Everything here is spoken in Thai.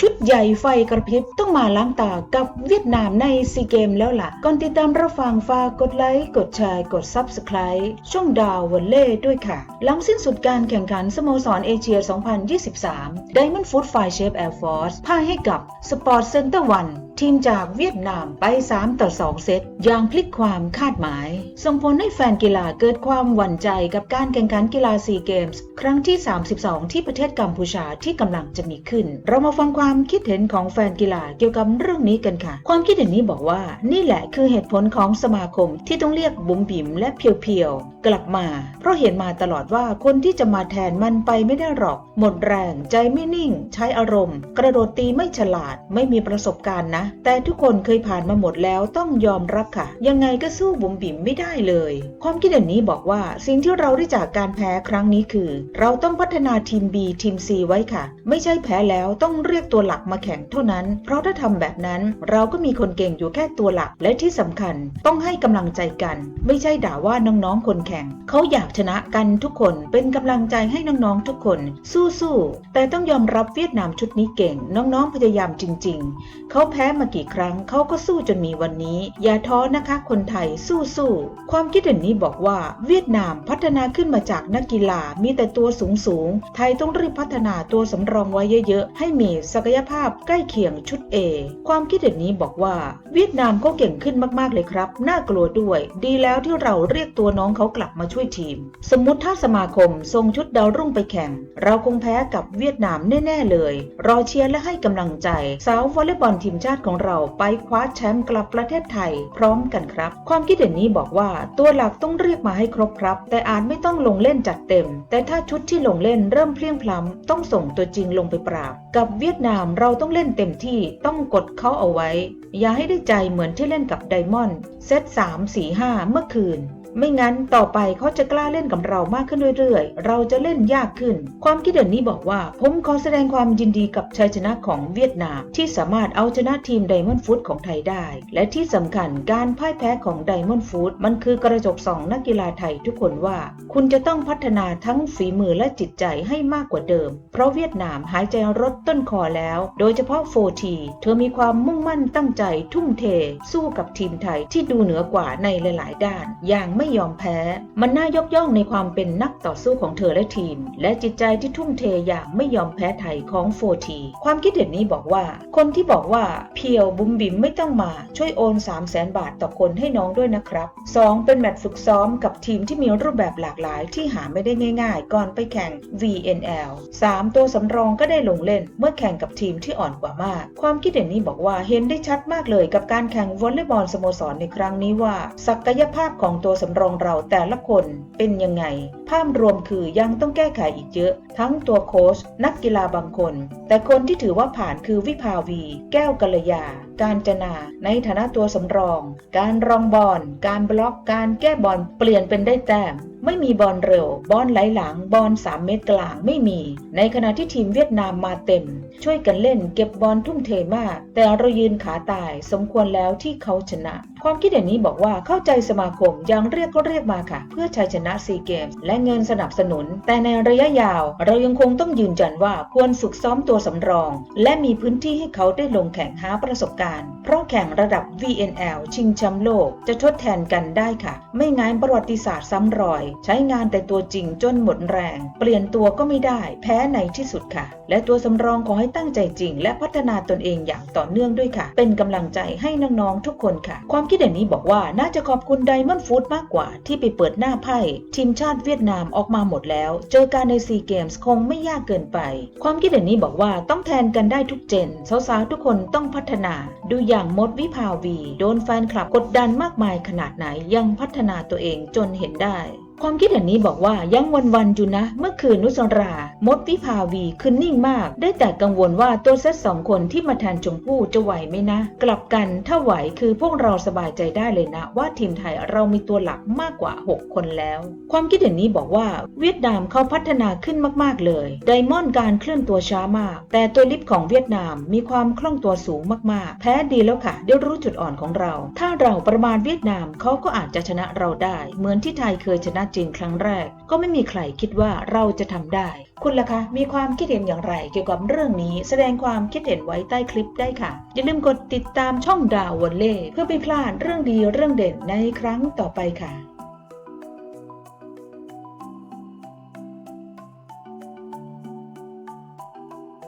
ชุดใหญ่ไฟกระพริบต้องมาล้างตากับเวียดนามในซีเกมแล้วล่ะ ก่อนติดตามรับฟังฝากกดไลค์ กดแชร์ กด Subscribe ช่องดาววอลเล่ด้วยค่ะ หลังสิ้นสุดการแข่งขันสโมสรเอเชีย 2023 Diamond Food Fire Chef Air Force พ่ายให้กับ Sport Center 1 ทีมจากเวียดนามไป 3 ต่อ 2 เซตอย่างพลิกความคาดหมาย ส่งผลให้แฟนกีฬาเกิดความหวั่นใจกับการแข่งขันกีฬาซีเกมส์ครั้งที่ 32 ที่ประเทศกัมพูชาที่กำลังจะมีขึ้น เรามาฟังความคิดเห็นของแฟนกีฬาเกี่ยวกับเรื่องนี้กันค่ะ ความคิดเห็นนี้บอกว่านี่แหละคือเหตุผลของสมาคมที่ต้องเรียกบุ๋มบิ๋มและเพียวๆกลับมา เพราะเห็นมาตลอดว่าคนที่จะมาแทนมันไปไม่ได้หรอก หมดแรง ใจไม่นิ่ง ใช้อารมณ์ กระโดดตีไม่ฉลาด ไม่มีประสบการณ์นะแต่ทุกคนเคยผ่านมาหมดแล้วต้องยอมรับค่ะ ยังไงก็สู้บุ๋มบิ๋มไม่ได้เลย ความคิดเห็นนี้บอกว่าสิ่งที่เราได้จากการแพ้ครั้งนี้คือ เราต้องพัฒนาทีม B ทีม C ไว้ค่ะ ไม่ใช่แพ้แล้วต้องเรียกตัวหลักมาแข่งเท่านั้น เพราะถ้าทำแบบนั้นเราก็มีคนเก่งอยู่แค่ตัวหลักและที่สำคัญ ต้องให้กำลังใจกัน ไม่ใช่ด่าว่าน้องๆคนแข่งเขาอยากชนะกันทุกคนเป็นกำลังใจให้น้องๆทุกคน สู้ๆแต่ต้องยอมรับเวียดนามชุดนี้เก่ง น้องๆพยายามจริง ๆเขาแพ้มากี่ครั้งเขาก็สู้จนมีวันนี้ อย่าท้อนะคะคนไทยสู้ๆความคิดเห็นนี้บอกว่า เวียดนามพัฒนาขึ้นมาจากนักกีฬามีแต่ตัวสูงๆไทยต้องรีบพัฒนาตัวสำรองไว้เยอะๆ ให้มีศักยภาพใกล้เคียงชุด A ความคิดเห็นนี้บอกว่า เวียดนามเขาเก่งขึ้นมากๆเลยครับ น่ากลัวด้วย ดีแล้วที่เราเรียกตัวน้องเขากลับมาช่วยทีม สมมติถ้าสมาคมส่งชุดดาวรุ่งไปแข่ง เราคงแพ้กับเวียดนามแน่ๆเลย รอเชียร์และให้กำลังใจสาววอลเลย์บอลทีมชาติของเราไปคว้าแชมป์กลับประเทศไทยพร้อมกันครับ ความคิดเห็นนี้บอกว่าตัวหลักต้องเรียกมาให้ครบครับ แต่อาจไม่ต้องลงเล่นจัดเต็ม แต่ถ้าชุดที่ลงเล่นเริ่มเพลียงพล้ำต้องส่งตัวจริงลงไปปราบ กับเวียดนามเราต้องเล่นเต็มที่ต้องกดเขาเอาไว้ อย่าให้ได้ใจเหมือนที่เล่นกับไดมอนด์เซต3 4 5 เมื่อคืน ไม่งั้นต่อไปเขาจะกล้าเล่นกับเรามากขึ้นเรื่อยๆ เราจะเล่นยากขึ้น ความคิดเห็นนี้บอกว่า ผมขอแสดงความยินดีกับชัยชนะของเวียดนาม ที่สามารถเอาชนะทีมไดมอนด์ฟูดของไทยได้ และที่สำคัญการพ่ายแพ้ของไดมอนด์ฟูดมันคือกระจกส่องนักกีฬาไทยทุกคนว่า คุณจะต้องพัฒนาทั้งฝีมือและจิตใจให้มากกว่าเดิม เพราะเวียดนามหายใจรถต้นคอแล้ว โดยเฉพาะโฟทีเธอมีความมุ่งมั่นตั้งใจทุ่มเท สู้กับทีมไทยที่ดูเหนือกว่าในหลาย ๆ ด้าน อย่างไม่ไม่ยอมแพ้ มันน่ายกย่องในความเป็นนักต่อสู้ของเธอและทีม และจิตใจที่ทุ่มเทอย่างไม่ยอมแพ้ไทยของโฟทีความคิดเห็นนี้บอกว่า คนที่บอกว่าเพียวบุมบิมไม่ต้องมาช่วยโอน3 0 0แสนบาทต่อคนให้น้องด้วยนะครับ 2. เป็นแมตช์ฝึกซ้อมกับทีมที่มีรูปแบบหลากหลายที่หาไม่ได้ง่ายๆ ก่อนไปแข่ง VNL 3. ตัวสำรองก็ได้ลงเล่นเมื่อแข่งกับทีมที่อ่อนกว่ามาก ความคิดเห็นนี้บอกว่าเห็นได้ชัดมากเลยกับการแข่งวอลเลย์บอลสโมสรในครั้งนี้ว่า ศักยภาพของตัวสำรองเราแต่ละคนเป็นยังไง ภาพรวมคือยังต้องแก้ไขอีกเยอะ ทั้งตัวโค้ชนักกีฬาบางคน แต่คนที่ถือว่าผ่านคือวิภาวี แก้วกัลยาการจนา ในฐานะตัวสำรอง การรองบอล การบล็อก การแก้บอลเปลี่ยนเป็นได้แต้ม ไม่มีบอลเร็ว บอลไหลหลัง บอล3 เมตรกลางไม่มี ในขณะที่ทีมเวียดนามมาเต็ม ช่วยกันเล่นเก็บบอลทุ่มเทมาก แต่เรายืนขาตายสมควรแล้วที่เขาชนะ ความคิดเห็นนี้บอกว่าเข้าใจสมาคมยังเรียกก็เรียกมาค่ะ เพื่อชัยชนะซีเกมส์และเงินสนับสนุน แต่ในระยะยาว เรายังคงต้องยืนยันว่าควรฝึกซ้อมตัวสำรอง และมีพื้นที่ให้เขาได้ลงแข่งหาประสบการณ์เพราะแข่งระดับ VNL ชิงแชมป์โลก จะทดแทนกันได้ค่ะ ไม่งั้นประวัติศาสตร์ซ้ำรอย ใช้งานแต่ตัวจริงจนหมดแรง เปลี่ยนตัวก็ไม่ได้ แพ้ในที่สุดค่ะ และตัวสำรองขอให้ตั้งใจจริง และพัฒนาตนเองอย่างต่อเนื่องด้วยค่ะ เป็นกำลังใจให้น้องๆทุกคนค่ะ ความคิดเห็นนี้บอกว่าน่าจะขอบคุณไดมอนด์ฟูดมากกว่า ที่ไปเปิดหน้าไพ่ทีมชาติเวียดนามออกมาหมดแล้ว เจอการในซีเกมส์คงไม่ยากเกินไป ความคิดเห็นนี้บอกว่าต้องแทนกันได้ทุกเจนสาวๆทุกคนต้องพัฒนาดูอย่างมดวิภาวี โดนแฟนคลับกดดันมากมายขนาดไหนยังพัฒนาตัวเองจนเห็นได้ ความคิดเห็นนี้บอกว่ายังวันๆอยู่นะ เมื่อคืนนุสรา มดวิภาวีคือนิ่งมาก ได้แต่กังวลว่าตัวเซตสองคนที่มาแทนชมพู่จะไหวไหมนะ กลับกันถ้าไหวคือพวกเราสบายใจได้เลยนะ ว่าทีมไทยเรามีตัวหลักมากกว่า 6 คนแล้ว ความคิดเห็นนี้บอกว่าเวียดนามเขาพัฒนาขึ้นมากๆเลย ไดมอนด์การเคลื่อนตัวช้ามาก แต่ตัวลิฟต์ของเวียดนามมีความคล่องตัวสูงมากๆ แพ้ดีแล้วค่ะได้รู้จุดอ่อนของเรา ถ้าเราประมาณเวียดนามเขาก็อาจจะชนะเราได้ เหมือนที่ไทยเคยชนะจีนครั้งแรก ก็ไม่มีใครคิดว่าเราจะทำได้ คุณล่ะคะมีความคิดเห็นอย่างไรเกี่ยวกับเรื่องนี้ แสดงความคิดเห็นไว้ใต้คลิปได้ค่ะ อย่าลืมกดติดตามช่องดาววอลเล่เพื่อไม่พลาดเรื่องดีเรื่องเด่นในครั้งต่อไปค่ะ